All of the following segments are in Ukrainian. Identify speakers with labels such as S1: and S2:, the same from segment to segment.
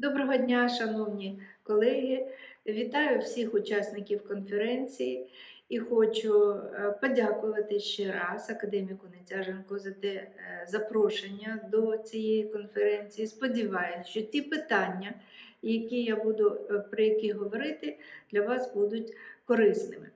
S1: Доброго дня, шановні колеги. Вітаю всіх учасників конференції і хочу е, подякувати ще раз академіку Нетяженко за те е, запрошення до цієї конференції. Сподіваюся, що ті питання, які я буду е, про які говорити, для вас будуть корисними.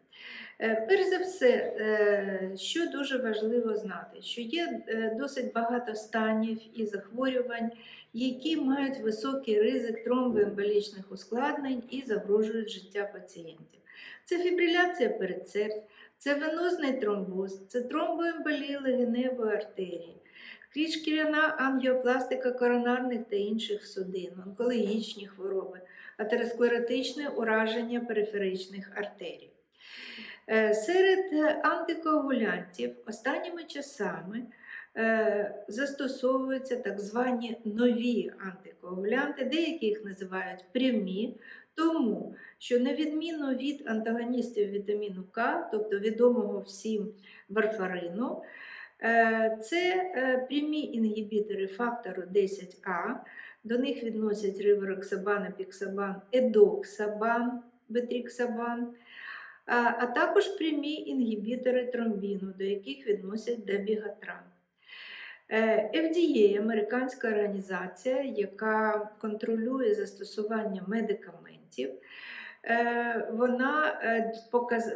S1: Е, Перш за все, е, що дуже важливо знати, що є е, досить багато станів і захворювань, які мають високий ризик тромбоемболічних ускладнень і загрожують життя пацієнтів. Це фібриляція передсердь, це венозний тромбоз, це тромбоемболія легеневої артерії, кріж-шкіряна ангіопластика коронарних та інших судин, онкологічні хвороби, атеросклеротичне ураження периферичних артерій. Е, Серед е, антикоагулянтів останніми часами е, застосовуються так звані нові антикоагулянти, деякі їх називають прямі, тому що на відміну від антагоністів вітаміну К, тобто відомого всім варфарину, це прямі інгібітори фактору 10А, до них відносять ривероксабан, апіксабан, едоксабан, бетріксабан, а також прямі інгібітори тромбіну, до яких відносять дабігатран. Е, FDA – американська організація, яка контролює застосування медикаментів. Е, Вона е,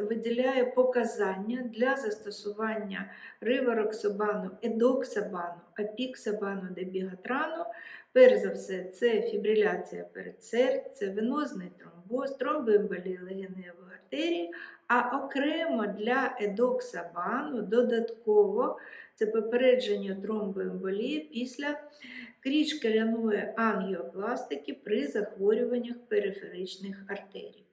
S1: виділяє показання для застосування ривороксабану, едоксабану, апіксабану, дебігатрану. Перш за все, це фібриляція передсердь, це венозний тромбоз, тромбоемболія легеневої артерії, а окремо для едоксабану додатково це попередження тромбоемболії після кріж-каляної ангіопластики при захворюваннях периферичних артерій.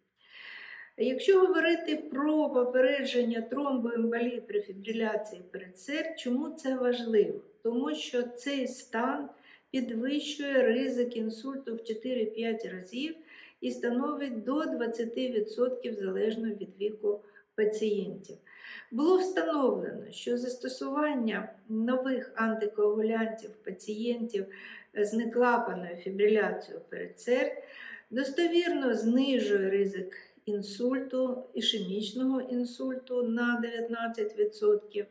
S1: Якщо говорити про попередження тромбоемболії при фібриляції передсердь, чому це важливо? Тому що цей стан підвищує ризик інсульту в 4-5 разів і становить до 20% залежно від віку пацієнтів. Було встановлено, що застосування нових антикоагулянтів пацієнтів з неклапаною фібриляцією передсердь достовірно знижує ризик інсульту, ішемічного інсульту на 19%,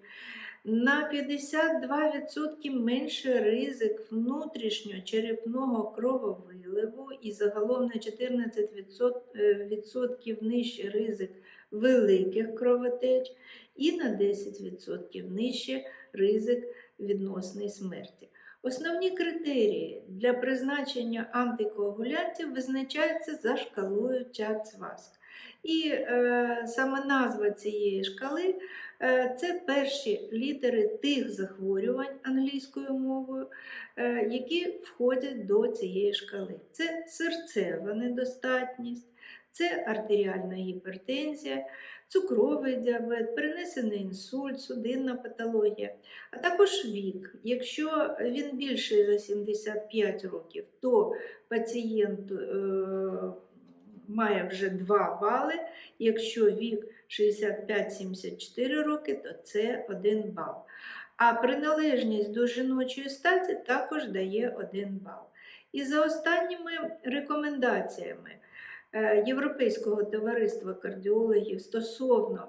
S1: на 52% менше ризик внутрішньочерепного крововиливу і загалом на 14% нижче ризик великих кровотеч і на 10% нижче ризик відносної смерті. Основні критерії для призначення антикоагулянтів визначаються за шкалою Чацваск. І е, саме назва цієї шкали е, це перші літери тих захворювань англійською мовою, е, які входять до цієї шкали. Це серцева недостатність, це артеріальна гіпертензія, цукровий діабет, перенесений інсульт, судинна патологія, а також вік. Якщо він більший за 75 років, то пацієнт е, має вже 2 бали. Якщо вік 65-74 роки, то це 1 бал. А приналежність до жіночої статі також дає 1 бал. І за останніми рекомендаціями Європейського товариства кардіологів стосовно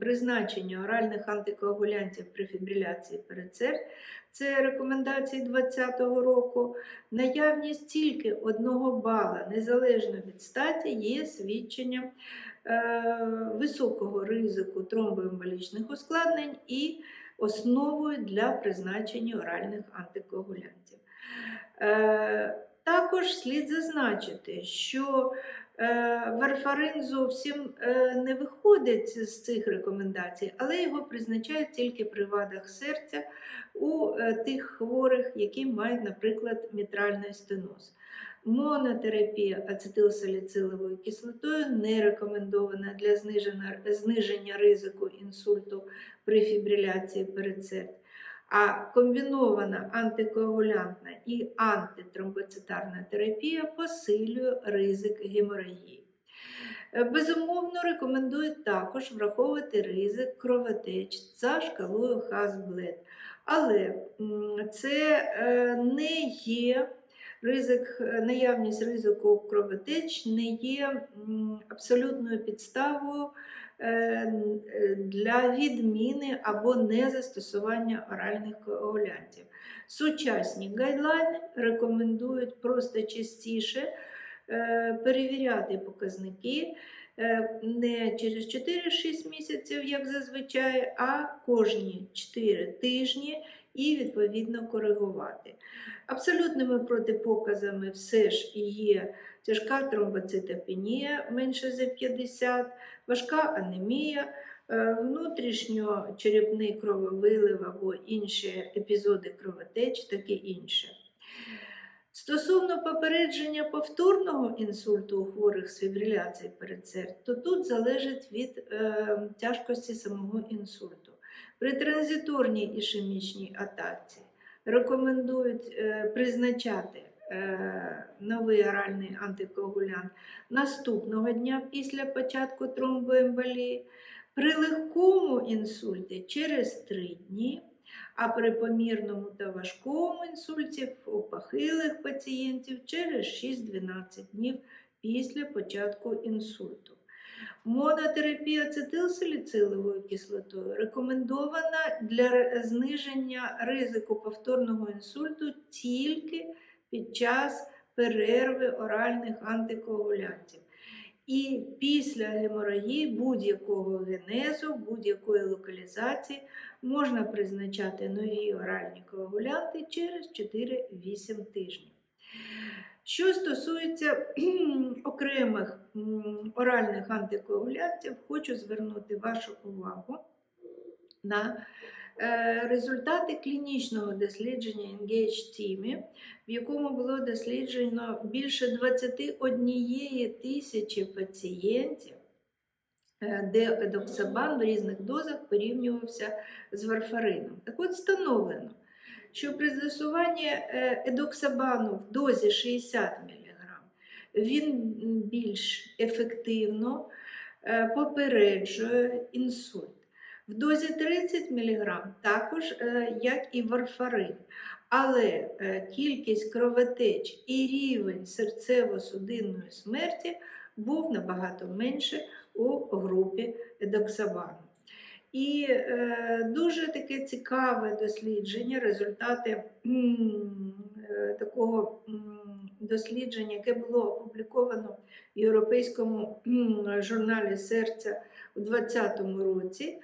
S1: призначення оральних антикоагулянтів при фібриляції передсердь, це рекомендації 2020 року. Наявність тільки одного бала незалежно від статі є свідченням е, високого ризику тромбоемболічних ускладнень і основою для призначення оральних антикоагулянтів. Е, також слід зазначити, що е, варфарин зовсім е, не виходить з цих рекомендацій, але його призначають тільки при вадах серця у е, тих хворих, які мають, наприклад, мітральний стеноз. Монотерапія ацетилсаліциловою кислотою не рекомендована для зниження, ризику інсульту при фібриляції передсердь. А комбінована антикоагулянтна і антитромбоцитарна терапія посилює ризик геморагії. Е, Безумовно, рекомендують також враховувати ризик кровотеч за шкалою Хасблет. Але це е, не є ризик, наявність ризику кровотеч не є абсолютною підставою для відміни або незастосування оральних коагулянтів. Сучасні гайдлайни рекомендують просто частіше е, перевіряти показники е, не через 4-6 місяців, як зазвичай, а кожні 4 тижні і відповідно коригувати. Абсолютними протипоказами все ж є тяжка тромбоцитопенія менше за 50, важка анемія, е, внутрішньочерепний крововилив або інші епізоди кровотеч, таке інше. Стосовно попередження повторного інсульту у хворих з фібриляцією передсердь, то тут залежить від е, тяжкості самого інсульту. При транзиторній ішемічній атаці рекомендують е, призначати новий оральний антикоагулянт наступного дня після початку тромбоемболії, при легкому інсульті через 3 дні, а при помірному та важкому інсульті у похилих пацієнтів через 6-12 днів після початку інсульту. Монотерапія ацетилсаліциловою кислотою рекомендована для зниження ризику повторного інсульту тільки під час перерви оральних антикоагулянтів. І після геморагії будь-якого генезу, будь-якої локалізації можна призначати нові оральні коагулянти через 4-8 тижнів. Що стосується окремих оральних антикоагулянтів, хочу звернути вашу увагу на результати клінічного дослідження Engage Team, в якому було досліджено більше 21 тисячі пацієнтів, е, де едоксабан в різних дозах порівнювався з варфарином. Так от встановлено, що при застосуванні е, едоксабану в дозі 60 мг він більш ефективно е, попереджує інсульт. В дозі 30 мг також, е, як і варфарин, але е, кількість кровотеч і рівень серцево-судинної смерті був набагато менше у групі едоксабану. І е, дуже таке цікаве дослідження, результати е, такого дослідження, яке було опубліковано в Європейському журналі серця у 2020 році.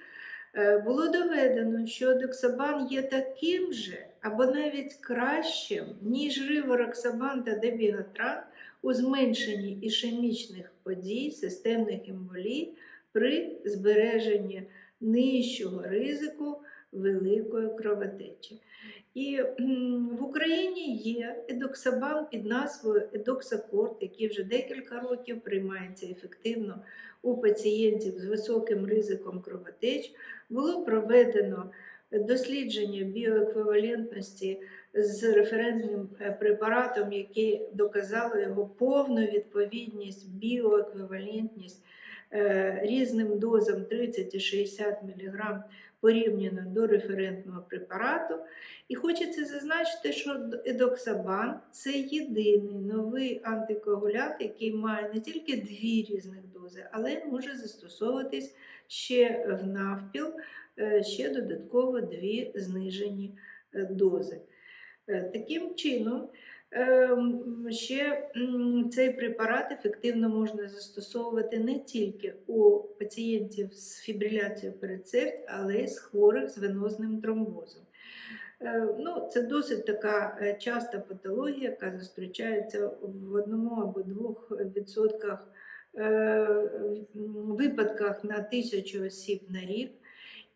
S1: Е, Було доведено, що доксабан є таким же або навіть кращим, ніж ривороксабан та дебігатран у зменшенні ішемічних подій, системних емболій при збереженні нижчого ризику великої кровотечі. І в Україні є едоксабан під назвою Едоксакорт, який вже декілька років приймається ефективно у пацієнтів з високим ризиком кровотеч. Було проведено дослідження біоеквівалентності з референтним е, препаратом, який доказало його повну відповідність, біоеквівалентність е, різним дозам 30 і 60 мг порівняно до референтного препарату. І хочеться зазначити, що едоксабан це єдиний новий антикоагулянт, який має не тільки дві різних дози, але може застосовуватись ще в навпіл, е, ще додатково дві знижені е, дози. Е, Таким чином, ще цей препарат ефективно можна застосовувати не тільки у пацієнтів з фібриляцією передсердь, але й з хворих з венозним тромбозом. Е, Ну, це досить така е, часта патологія, яка зустрічається в одному або двох відсотках е, випадках на тисячу осіб на рік.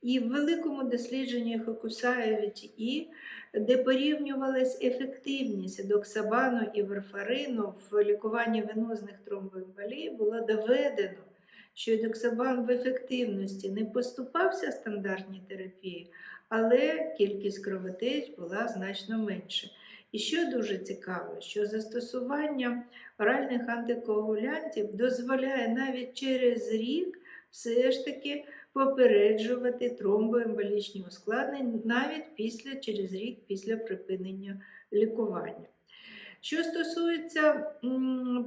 S1: І в великому дослідженні Хокусая VTE, де порівнювалась ефективність доксабану і варфарину в лікуванні венозних тромбоемболій, було доведено, що доксабан в ефективності не поступався стандартній терапії, але кількість кровотеч була значно менше. І що дуже цікаво, що застосування оральних антикоагулянтів дозволяє навіть через рік все ж таки попереджувати тромбоемболічні ускладнення навіть після, через рік після припинення лікування. Що стосується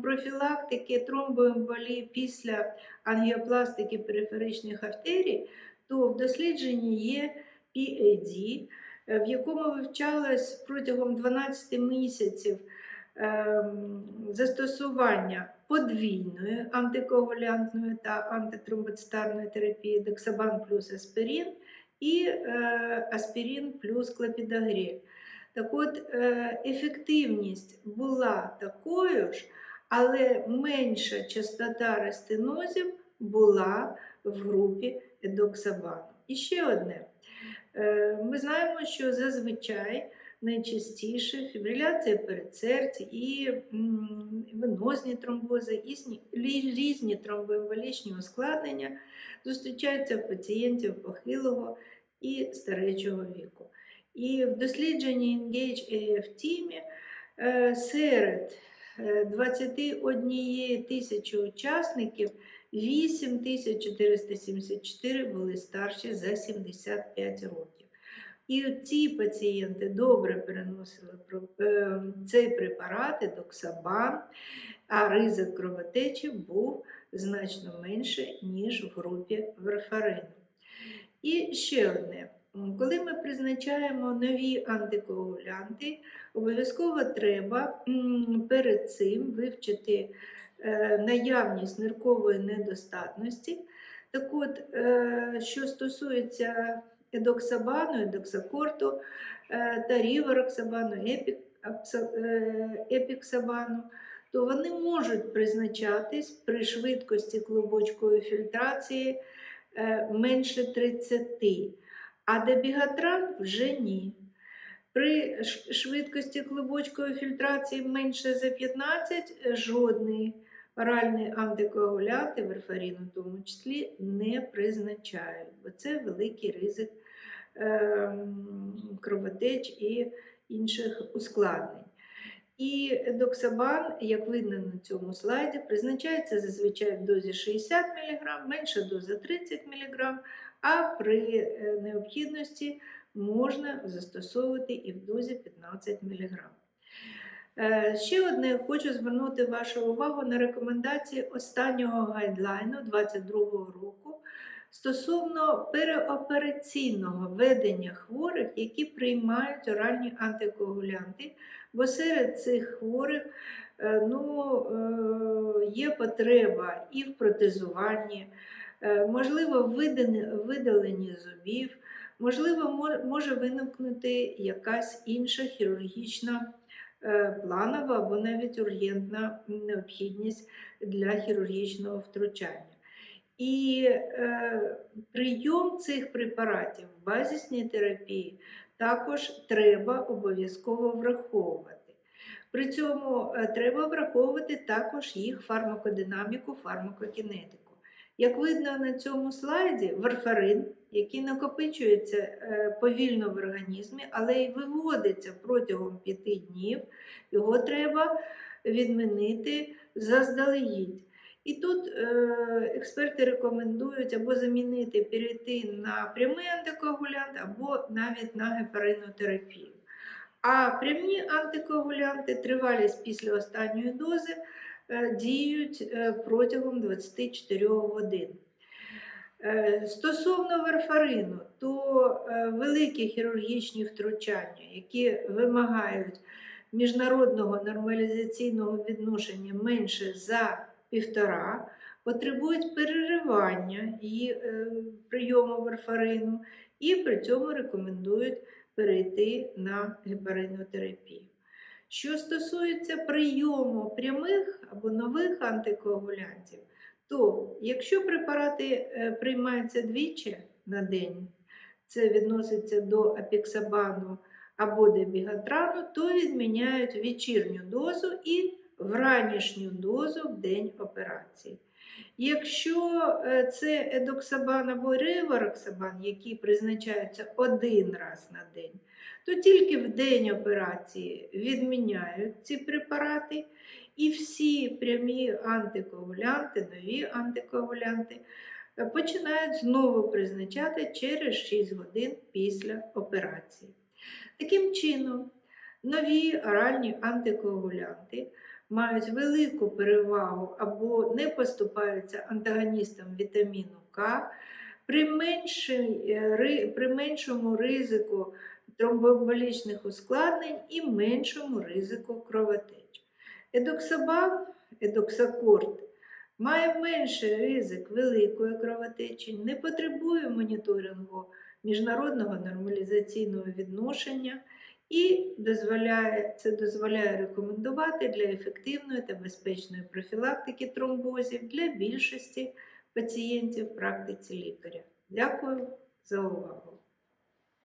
S1: профілактики тромбоемболії після ангіопластики периферичних артерій, то в дослідженні є PAD, в якому вивчалось протягом 12 місяців застосування подвійної антикоагулянтної та антитромбоцитарної терапії дексабан плюс аспірин і е, аспірин плюс клопідогріль. Так от, е, ефективність була такою ж, але менша частота рестенозів була в групі едоксабану. І ще одне. Е, Ми знаємо, що зазвичай найчастіше фібриляція передсердя і венозні тромбози, і різні тромбоемболічні ускладнення зустрічаються в пацієнтів похилого і старечого віку. І в дослідженні Engage AF е, серед е, 21 тисячі учасників 8474 були старші за 75 років. І ці пацієнти добре переносили е, цей препарат, едоксабан, а ризик кровотечі був значно менше, ніж в групі варфарину. І ще одне. Коли ми призначаємо нові антикоагулянти, обов'язково треба перед цим вивчити е, наявність ниркової недостатності. Так от, е, що стосується едоксабану, едоксакорту е, та е, епіксабану, то вони можуть призначатись при швидкості клубочкової фільтрації е, менше 30, а дебігатран вже ні. При швидкості клубочкової фільтрації менше за 15 е, жодний оральний антикоагулянт, і варфарин у тому числі, не призначають, бо це великий ризик кровотеч і інших ускладнень. І доксабан, як видно на цьому слайді, призначається зазвичай в дозі 60 мг, менша доза 30 мг, а при е, необхідності можна застосовувати і в дозі 15 мг. Е, Ще одне хочу звернути вашу увагу на рекомендації останнього гайдлайну 2022 року стосовно переопераційного ведення хворих, які приймають оральні антикоагулянти, бо серед цих хворих е, ну, е, є потреба і в протезуванні, е, можливо, видаленні зубів, можливо, може виникнути якась інша хірургічна планова або навіть ургентна необхідність для хірургічного втручання. І е, прийом цих препаратів в базісній терапії також треба обов'язково враховувати. При цьому е, треба враховувати також їх фармакодинаміку, фармакокінетику. Як видно на цьому слайді, варфарин, який накопичується е, повільно в організмі, але й виводиться протягом 5 днів, його треба відмінити заздалегідь. І тут е, експерти рекомендують або замінити, перейти на прямий антикоагулянт, або навіть на гепариннотерапію. А прямі антикоагулянти, тривалість після останньої дози, е, діють е, протягом 24 годин. Е, Стосовно варфарину, то е, великі хірургічні втручання, які вимагають міжнародного нормалізаційного відношення менше за півтора, потребують переривання і е, прийому варфарину, і при цьому рекомендують перейти на гепаринотерапію. Що стосується прийому прямих або нових антикоагулянтів, то якщо препарати е, приймаються двічі на день, це відноситься до апіксабану або дебігатрану, то відміняють вечірню дозу і вранішню дозу в день операції. Якщо е, це едоксабан або ревароксабан, які призначаються один раз на день, то тільки в день операції відміняють ці препарати, і всі прямі антикоагулянти, нові антикоагулянти е, починають знову призначати через 6 годин після операції. Таким чином, Нові оральні антикоагулянти мають велику перевагу або не поступаються антагоністам вітаміну К при, меншій, е, при меншому ризику тромбоемболічних ускладнень і меншому ризику кровотеч. Едоксабан, едоксакорд має менший ризик великої кровотечі, не потребує моніторингу міжнародного нормалізаційного відношення і дозволяє, це дозволяє рекомендувати для ефективної та безпечної профілактики тромбозів для більшості пацієнтів в практиці лікаря. Дякую за увагу.